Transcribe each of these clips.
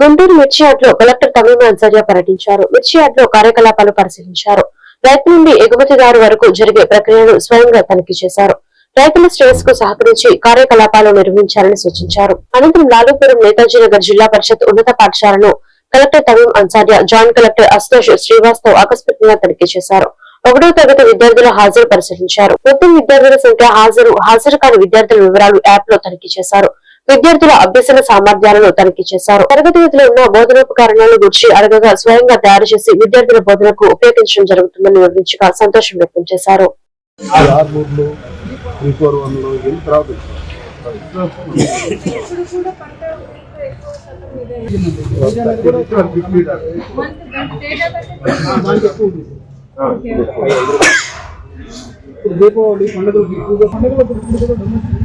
గుంటూరు మిర్చి లో కలెక్టర్ తమిళ అన్సారియా పర్యటించారు. మిర్చి యార్డ్లో కార్యకలాపాలు పరిశీలించారు. రైతు నుండి ఎగుమతిదారు వరకు జరిగే ప్రక్రియను స్వయంగా తనిఖీ చేశారు. రైతుల శ్రేయస్కు సహకరించి కార్యకలాపాలు నిర్వహించాలని సూచించారు. అనంతరం లాలూపురం నేతాజీ నగర్ జిల్లా పరిషత్ ఉన్నత పాఠశాలను collector Tameem Ansariya joint collector Ashosh Srivastav ఆకస్మికంగా తనిఖీ చేశారు. ఒకటో తరగతి విద్యార్థుల హాజరు పరిశీలించారు. మొత్తం విద్యార్థుల సంఖ్య హాజరు హాజరు కాని విద్యార్థుల వివరాలు యాప్లో తనిఖీ చేశారు. విద్యార్థుల అభ్యసన సామర్థ్యాలను తనిఖీ చేశారు తరగతి గదిలో ఉన్న బోధనోపకరణాల గురించి అడగగా స్వయంగా తయారు చేసి విద్యార్థుల బోధనకు ఉపయోగించడం జరుగుతుందని వివరించగా సంతోషం వ్యక్తం చేశారు దీపావళి కూడా డిమాండ్ వస్తుంది.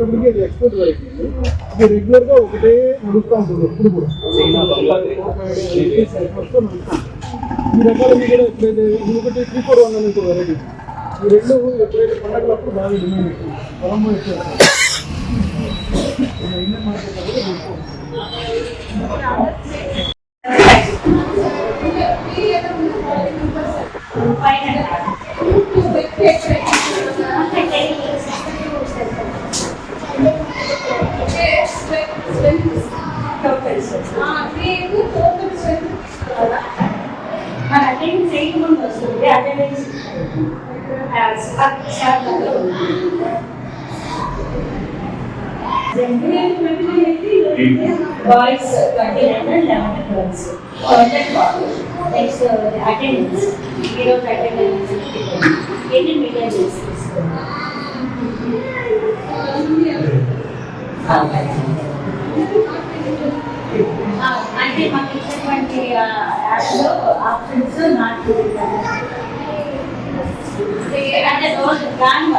ఇప్పుడు వచ్చినప్పటికీ అది ఎక్స్పోర్ట్ వెరైటీ ఇది రెగ్యులర్గా ఒకటే నడుస్తూ ఉంటుంది ఎప్పుడు కూడా. నడుస్తూ ఉంటుంది. ఈ రకాలన్నీ కూడా ఎప్పుడైతే ఇది ఒకటి త్రీ ఫోర్ వన్ అనేది వెరైటీ ఈ రెండు ఎప్పుడైతే పండగలప్పుడు బాగా డిమాండ్ ఎక్కువ పొలంలో ఎక్కువ వస్తుంది. ఇది ఇండియన్ మార్కెట్లో కూడా ఎక్కువ ఉంటుంది. మన అటెండెన్స్ చేయకుండా వస్తుంది? Attendance boys twenty nine eleven girls contact next attendance ఈరోజు అటెండెన్స్ ఎన్ని మీడియా అంటే మాకు ఇచ్చినటువంటి యాప్లో ఆప్షన్స్ నాట్ అంటే రోజు దాని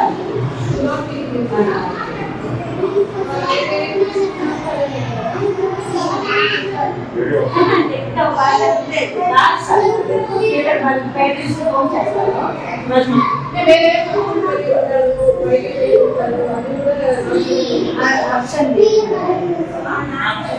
ఆప్షన్